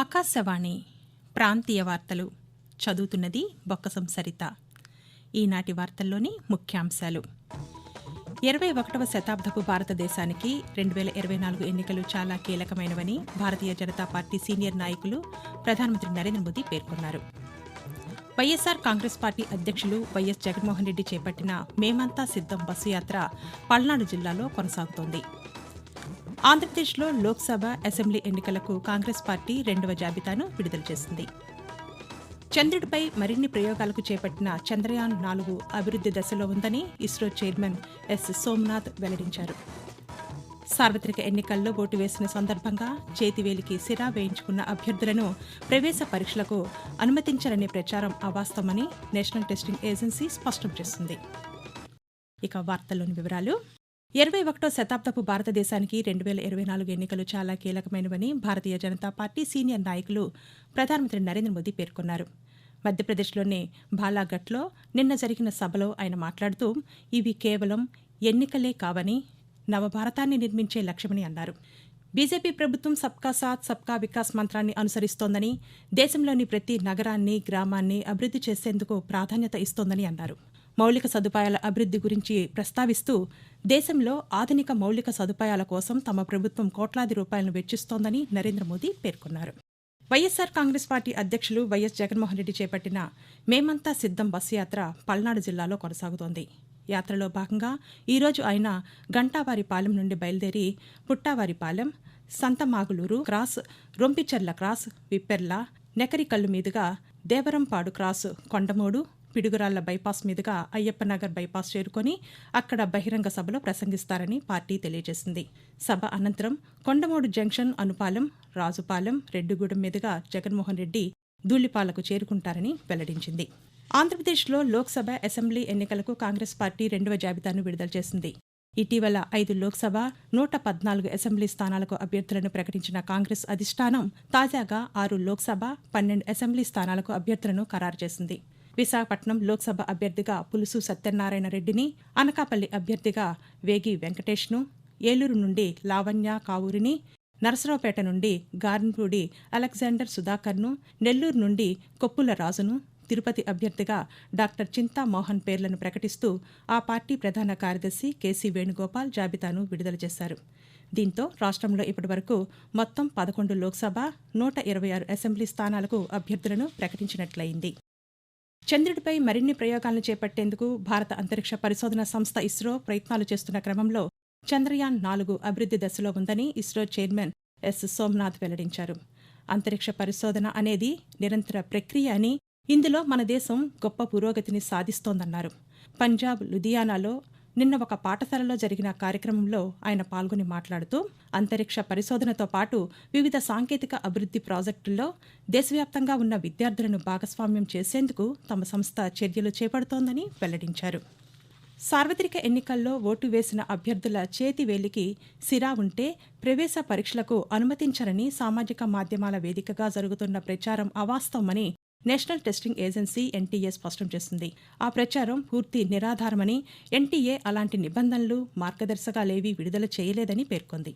ఆకాశవాణి ప్రాంతీయ వార్తలు చదువుతున్నది బొక్కసం సరిత. ఈనాటి వార్తల్లోని ముఖ్యాంశాలు. ఇరవై ఒకటవ శతాబ్దపు భారతదేశానికి రెండు వేల ఇరవై నాలుగు ఎన్నికలు చాలా కీలకమైనవని భారతీయ జనతా పార్టీ సీనియర్ నాయకులు ప్రధానమంత్రి నరేంద్ర మోదీ పేర్కొన్నారు. వైఎస్సార్ కాంగ్రెస్ పార్టీ అధ్యక్షులు వైఎస్ జగన్మోహన్ రెడ్డి చేపట్టిన మేమంతా సిద్దం బస్సు యాత్ర పల్నాడు జిల్లాలో కొనసాగుతోంది. ఆంధ్రప్రదేశ్లో లోక్సభ అసెంబ్లీ ఎన్నికలకు కాంగ్రెస్ పార్టీ రెండవ జాబితాను విడుదల చేసింది. చంద్రుడిపై మరిన్ని ప్రయోగాలకు చేపట్టిన చంద్రయాన్ నాలుగు అభివృద్ది దశలో ఉందని ఇస్రో చైర్మన్ ఎస్. సోమనాథ్ వెల్లడించారు. సార్వత్రిక ఎన్నికల్లో ఓటు వేసిన సందర్భంగా చేతివేలికి సిరా వేయించుకున్న అభ్యర్థులను ప్రవేశ పరీక్షలకు అనుమతించాలనే ప్రచారం అవాస్తవమని నేషనల్ టెస్టింగ్ ఏజెన్సీ స్పష్టం చేసింది. ఇక వార్తల్లోని వివరాలు ఇరవై ఒకటో శతాబ్దపు భారతదేశానికి రెండు వేల ఇరవై నాలుగు ఎన్నికలు చాలా కీలకమైనవని భారతీయ జనతా పార్టీ సీనియర్ నాయకులు ప్రధానమంత్రి నరేంద్ర మోదీ పేర్కొన్నారు. మధ్యప్రదేశ్లోని బాలాఘట్లో నిన్న జరిగిన సభలో ఆయన మాట్లాడుతూ ఇవి కేవలం ఎన్నికలే కావని నవభారతాన్ని నిర్మించే లక్ష్యమని అన్నారు. బీజేపీ ప్రభుత్వం సబ్కా సాత్ సబ్కా వికాస్ మంత్రాన్ని అనుసరిస్తోందని దేశంలోని ప్రతి నగరాన్ని గ్రామాన్ని అభివృద్ది చేసేందుకు ప్రాధాన్యత ఇస్తోందని అన్నారు. మౌలిక సదుపాయాల అభివృద్ది గురించి ప్రస్తావిస్తూ దేశంలో ఆధునిక మౌలిక సదుపాయాల కోసం తమ ప్రభుత్వం కోట్లాది రూపాయలను వెచ్చిస్తోందని నరేంద్ర మోదీ పేర్కొన్నారు. వైఎస్సార్ కాంగ్రెస్ పార్టీ అధ్యక్షులు వైఎస్ జగన్మోహన్ రెడ్డి చేపట్టిన మేమంతా సిద్ధం బస్సు యాత్ర పల్నాడు జిల్లాలో కొనసాగుతోంది. యాత్రలో భాగంగా ఈరోజు ఆయన గంటావారిపాలెం నుండి బయలుదేరి పుట్టావారిపాలెం సంతమాగులూరు క్రాస్ రొంపిచెర్ల క్రాస్ విప్పెర్ల నెకరికల్లు మీదుగా దేవరంపాడు క్రాస్ కొండమూడు పిడుగురాళ్ళ బైపాస్ మీదుగా అయ్యప్పనగర్ బైపాస్ చేరుకొని అక్కడ బహిరంగ సభలో ప్రసంగిస్తారని పార్టీ తెలియజేసింది. సభ అనంతరం కొండమూడు జంక్షన్ అనుపాలెం రాజుపాలెం రెడ్డిగూడెం మీదుగా జగన్మోహన్ రెడ్డి ధూళిపాలకు చేరుకుంటారని వెల్లడించింది. ఆంధ్రప్రదేశ్లో లోక్సభ అసెంబ్లీ ఎన్నికలకు కాంగ్రెస్ పార్టీ రెండవ జాబితాను విడుదల చేసింది. ఇటీవల ఐదు లోక్సభ నూట పద్నాలుగు అసెంబ్లీ స్థానాలకు అభ్యర్థులను ప్రకటించిన కాంగ్రెస్ అధిష్టానం తాజాగా ఆరు లోక్సభ పన్నెండు అసెంబ్లీ స్థానాలకు అభ్యర్థులను ఖరారు చేసింది. విశాఖపట్నం లోక్సభ అభ్యర్థిగా పులుసు సత్యనారాయణ రెడ్డిని అనకాపల్లి అభ్యర్థిగా వేగి వెంకటేష్ను ఏలూరు నుండి లావణ్య కావూరిని నరసరావుపేట నుండి గార్న్పూడి అలెగ్జాండర్ సుధాకర్ను నెల్లూరు నుండి కొప్పుల రాజును తిరుపతి అభ్యర్థిగా డాక్టర్ చింతా మోహన్ పేర్లను ప్రకటిస్తూ ఆ పార్టీ ప్రధాన కార్యదర్శి కేసీ వేణుగోపాల్ జాబితాను విడుదల చేశారు. దీంతో రాష్ట్రంలో ఇప్పటివరకు మొత్తం పదకొండు లోక్సభ నూట ఇరవై ఆరు అసెంబ్లీ స్థానాలకు అభ్యర్థులను ప్రకటించినట్లయింది. చంద్రుడిపై మరిన్ని ప్రయోగాలను చేపట్టేందుకు భారత అంతరిక్ష పరిశోధన సంస్థ ఇస్రో ప్రయత్నాలు చేస్తున్న క్రమంలో చంద్రయాన్ నాలుగు అభివృద్ది దశలో ఉందని ఇస్రో చైర్మన్ ఎస్. సోమనాథ్ వెల్లడించారు. అంతరిక్ష పరిశోధన అనేది నిరంతర ప్రక్రియ అని ఇందులో మన దేశం గొప్ప పురోగతిని సాధిస్తోందన్నారు. పంజాబ్ లుధియానాలో నిన్న ఒక పాఠశాలలో జరిగిన కార్యక్రమంలో ఆయన పాల్గొని మాట్లాడుతూ అంతరిక్ష పరిశోధనతో పాటు వివిధ సాంకేతిక అభివృద్ది ప్రాజెక్టుల్లో దేశవ్యాప్తంగా ఉన్న విద్యార్థులను భాగస్వామ్యం చేసేందుకు తమ సంస్థ చర్యలు చేపడుతోందని వెల్లడించారు. సార్వత్రిక ఎన్నికల్లో ఓటు వేసిన అభ్యర్థుల చేతి వేలికి సిరా ఉంటే ప్రవేశ పరీక్షలకు అనుమతించరని సామాజిక మాధ్యమాల వేదికగా జరుగుతున్న ప్రచారం అవాస్తవమని నేషనల్ టెస్టింగ్ ఏజెన్సీ ఎన్టీఏ స్పష్టం చేసింది. ఆ ప్రచారం పూర్తి నిరాధారమని ఎన్టీఏ అలాంటి నిబంధనలు మార్గదర్శకాలేవీ విడుదల చేయలేదని పేర్కొంది.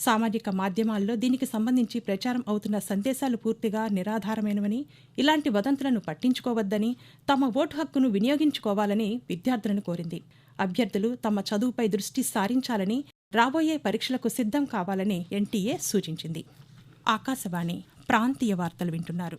సామాజిక మాధ్యమాల్లో దీనికి సంబంధించి ప్రచారం అవుతున్న సందేశాలు పూర్తిగా నిరాధారమైనవని ఇలాంటి వదంతులను పట్టించుకోవద్దని తమ ఓటు హక్కును వినియోగించుకోవాలని విద్యార్థులను కోరింది. అభ్యర్థులు తమ చదువుపై దృష్టి సారించాలని రాబోయే పరీక్షలకు సిద్ధం కావాలని ఎన్టీఏ సూచించింది. ఆకాశవాణి ప్రాంతీయ వార్తలు వింటున్నారు.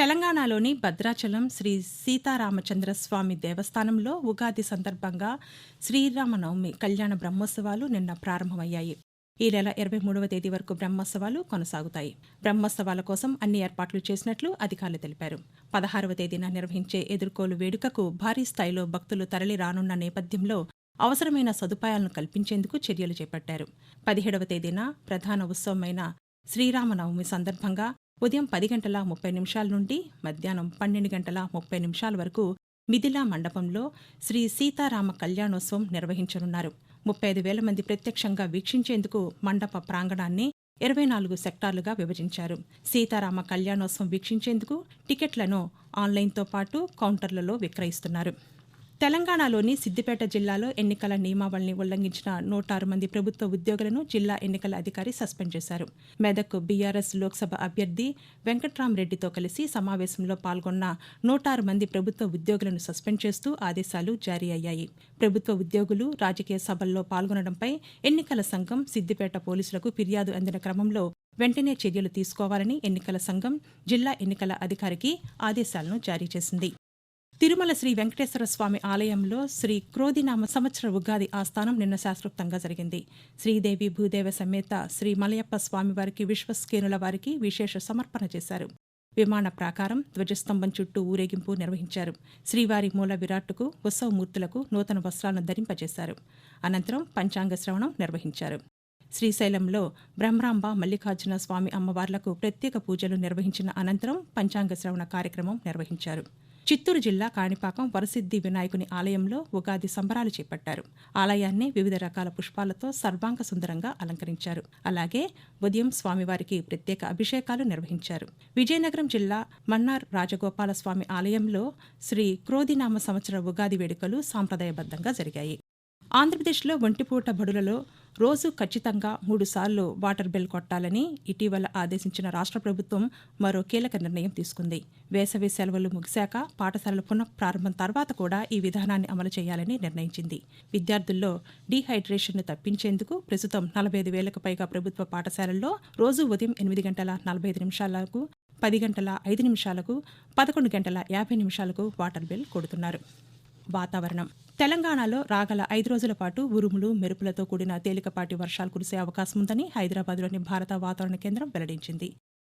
తెలంగాణలోని భద్రాచలం శ్రీ సీతారామచంద్ర స్వామి దేవస్థానంలో ఉగాది సందర్భంగా శ్రీరామనవమి కళ్యాణ బ్రహ్మోత్సవాలు నిన్న ప్రారంభమయ్యాయి. ఈ నెల ఇరవై మూడవ తేదీ వరకు బ్రహ్మోత్సవాలు కొనసాగుతాయి. బ్రహ్మోత్సవాల కోసం అన్ని ఏర్పాట్లు చేసినట్లు అధికారులు తెలిపారు. పదహారవ తేదీన నిర్వహించే ఎదుర్కోలు వేడుకకు భారీ స్థాయిలో భక్తులు తరలి రానున్న నేపథ్యంలో అవసరమైన సదుపాయాలను కల్పించేందుకు చర్యలు చేపట్టారు. పదిహేడవ తేదీన ప్రధాన ఉత్సవమైన శ్రీరామనవమి సందర్భంగా ఉదయం పది గంటల ముప్పై నిమిషాల నుండి మధ్యాహ్నం పన్నెండు గంటల ముప్పై నిమిషాల వరకు మిథిలా మండపంలో శ్రీ సీతారామ కళ్యాణోత్సవం నిర్వహించనున్నారు. ముప్పై ఐదు వేల మంది ప్రత్యక్షంగా వీక్షించేందుకు మండప ప్రాంగణాన్ని ఇరవై నాలుగు సెక్టార్లుగా విభజించారు. సీతారామ కళ్యాణోత్సవం వీక్షించేందుకు టికెట్లను ఆన్లైన్తో పాటు కౌంటర్లలో విక్రయిస్తున్నారు. తెలంగాణలోని సిద్దిపేట జిల్లాలో ఎన్నికల నియమావళిని ఉల్లంఘించిన నూట ఆరు మంది ప్రభుత్వ ఉద్యోగులను జిల్లా ఎన్నికల అధికారి సస్పెండ్ చేశారు. మెదక్ బీఆర్ఎస్ లోక్సభ అభ్యర్థి వెంకట్రామరెడ్డితో కలిసి సమావేశంలో పాల్గొన్న నూట ఆరు మంది ప్రభుత్వ ఉద్యోగులను సస్పెండ్ చేస్తూ ఆదేశాలు జారీ అయ్యాయి. ప్రభుత్వ ఉద్యోగులు రాజకీయ సభల్లో పాల్గొనడంపై ఎన్నికల సంఘం సిద్దిపేట పోలీసులకు ఫిర్యాదు అందిన క్రమంలో వెంటనే చర్యలు తీసుకోవాలని ఎన్నికల సంఘం జిల్లా ఎన్నికల అధికారికి ఆదేశాలను జారీ చేసింది. తిరుమల శ్రీ వెంకటేశ్వర స్వామి ఆలయంలో శ్రీ క్రోధినామ సంవత్సర ఉగాది ఆస్థానం నిన్న శాస్త్రోక్తంగా జరిగింది. శ్రీదేవి భూదేవ సమేత శ్రీ మలయప్ప స్వామివారికి విశ్వస్కేనుల వారికి విశేష సమర్పణ చేశారు. విమాన ప్రాకారం ధ్వజస్తంభం చుట్టూ ఊరేగింపు నిర్వహించారు. శ్రీవారి మూల విరాట్టుకు ఉత్సవమూర్తులకు నూతన వస్త్రాలను ధరింపజేశారు. అనంతరం పంచాంగ శ్రవణం నిర్వహించారు. శ్రీశైలంలో బ్రహ్మరాంబ మల్లికార్జున స్వామి అమ్మవార్లకు ప్రత్యేక పూజలు నిర్వహించిన అనంతరం పంచాంగ శ్రవణ కార్యక్రమం నిర్వహించారు. చిత్తూరు జిల్లా కాణిపాకం వరసిద్ది వినాయకుని ఆలయంలో ఉగాది సంబరాలు చేపట్టారు. ఆలయాన్ని వివిధ రకాల పుష్పాలతో సర్వాంగ సుందరంగా అలంకరించారు. అలాగే ఉదయం స్వామివారికి ప్రత్యేక అభిషేకాలు నిర్వహించారు. విజయనగరం జిల్లా మన్నార్ రాజగోపాల స్వామి ఆలయంలో శ్రీ క్రోధినామ సంవత్సర ఉగాది వేడుకలు సాంప్రదాయబద్ధంగా జరిగాయి. ఆంధ్రప్రదేశ్లో ఒంటిపూట బడులలో రోజు ఖచ్చితంగా మూడుసార్లు వాటర్ బిల్ కొట్టాలని ఇటీవల ఆదేశించిన రాష్ట్ర ప్రభుత్వం మరో కీలక నిర్ణయం తీసుకుంది. వేసవి సెలవులు ముగిశాక పాఠశాలల పునఃప్రారంభం తర్వాత కూడా ఈ విధానాన్ని అమలు చేయాలని నిర్ణయించింది. విద్యార్థుల్లో డీహైడ్రేషన్ను తప్పించేందుకు ప్రస్తుతం నలభై ఐదు వేలకు పైగా ప్రభుత్వ పాఠశాలల్లో రోజు ఉదయం ఎనిమిది గంటల నలభై ఐదు నిమిషాలకు పది గంటల ఐదు నిమిషాలకు పదకొండు గంటల యాభై నిమిషాలకు వాటర్ బిల్ కొడుతున్నారు. వాతావరణం. తెలంగాణలో రాగల ఐదు రోజుల పాటు ఉరుములు మెరుపులతో కూడిన తేలికపాటి వర్షాలు కురిసే అవకాశం ఉందని హైదరాబాద్లోని భారత వాతావరణ కేంద్రం వెల్లడించింది.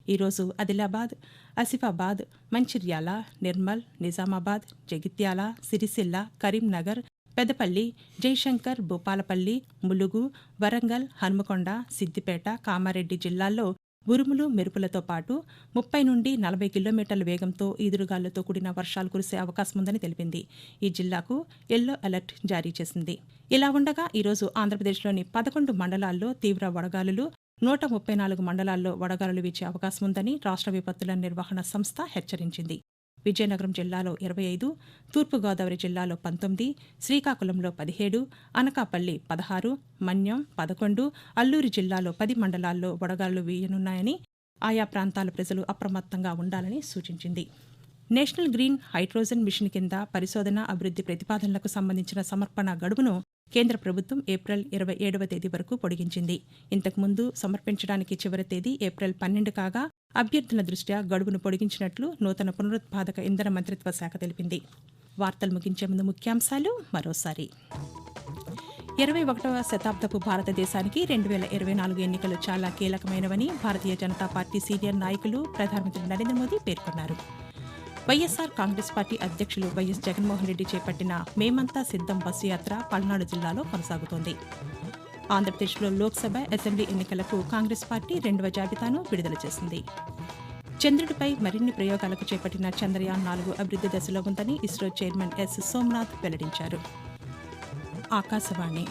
ఈరోజు ఆదిలాబాద్ ఆసిఫాబాద్ మంచిర్యాల నిర్మల్ నిజామాబాద్ జగిత్యాల సిరిసిల్ల కరీంనగర్ పెదపల్లి జయశంకర్ భూపాలపల్లి ములుగు వరంగల్ హన్మకొండ సిద్దిపేట కామారెడ్డి జిల్లాల్లో ఉరుములు మెరుపులతో పాటు ముప్పై నుండి నలభై కిలోమీటర్ల వేగంతో ఈదురుగాలులతో కూడిన వర్షాలు కురిసే అవకాశం ఉందని తెలిపింది. ఈ జిల్లాకు ఎల్లో అలర్ట్ జారీ చేసింది. ఇలా ఉండగా ఈరోజు ఆంధ్రప్రదేశ్లోని పదకొండు మండలాల్లో తీవ్ర వడగాలులు నూట ముప్పై నాలుగు మండలాల్లో వడగాలులు వీచే అవకాశం ఉందని రాష్ట్ర విపత్తుల నిర్వహణ సంస్థ హెచ్చరించింది. విజయనగరం జిల్లాలో ఇరవై ఐదు తూర్పుగోదావరి జిల్లాలో పంతొమ్మిది శ్రీకాకుళంలో పదిహేడు అనకాపల్లి పదహారు మన్యం పదకొండు అల్లూరి జిల్లాలో పది మండలాల్లో వడగాళ్ళు వీయనున్నాయని ఆయా ప్రాంతాల ప్రజలు అప్రమత్తంగా ఉండాలని సూచించింది. నేషనల్ గ్రీన్ హైడ్రోజన్ మిషన్ కింద పరిశోధన అభివృద్ది ప్రతిపాదనలకు సంబంధించిన సమర్పణ గడువును కేంద్ర ప్రభుత్వం ఏప్రిల్ ఇరవై ఏడవ తేదీ వరకు పొడిగించింది. ఇంతకుముందు సమర్పించడానికి చివరి తేదీ ఏప్రిల్ పన్నెండు కాగా అభ్యర్థుల దృష్ట్యా గడువును పొడిగించినట్లు నూతన పునరుత్పాదక ఇంధన మంత్రిత్వ శాఖ తెలిపింది. వార్తలు ముగించే ముందు ముఖ్యాంశాలు మరోసారి. ఇరవై ఒకటవ శతాబ్దపు భారతదేశానికి రెండు వేల ఇరవై నాలుగు ఎన్నికలు చాలా కీలకమైనవని భారతీయ జనతా పార్టీ సీనియర్ నాయకులు ప్రధానమంత్రి నరేంద్ర మోదీ పేర్కొన్నారు. వైఎస్సార్ కాంగ్రెస్ పార్టీ అధ్యక్షులు వైఎస్ జగన్మోహన్ రెడ్డి చేపట్టిన మేమంతా సిద్ధం బస్సు యాత్ర పల్నాడు జిల్లాలో కొనసాగుతోంది. ఆంధ్రప్రదేశ్లో లోక్సభ అసెంబ్లీ ఎన్నికలకు కాంగ్రెస్ పార్టీ రెండవ జాబితాను విడుదల చేసింది. చంద్రుడిపై మరిన్ని ప్రయోగాలకు చేపట్టిన చంద్రయాన్ నాలుగు అభివృద్ధి దశలో ఉందని ఇస్రో చైర్మన్ ఎస్ సోమనాథ్ వెల్లడించారు. ఆకాశవాణి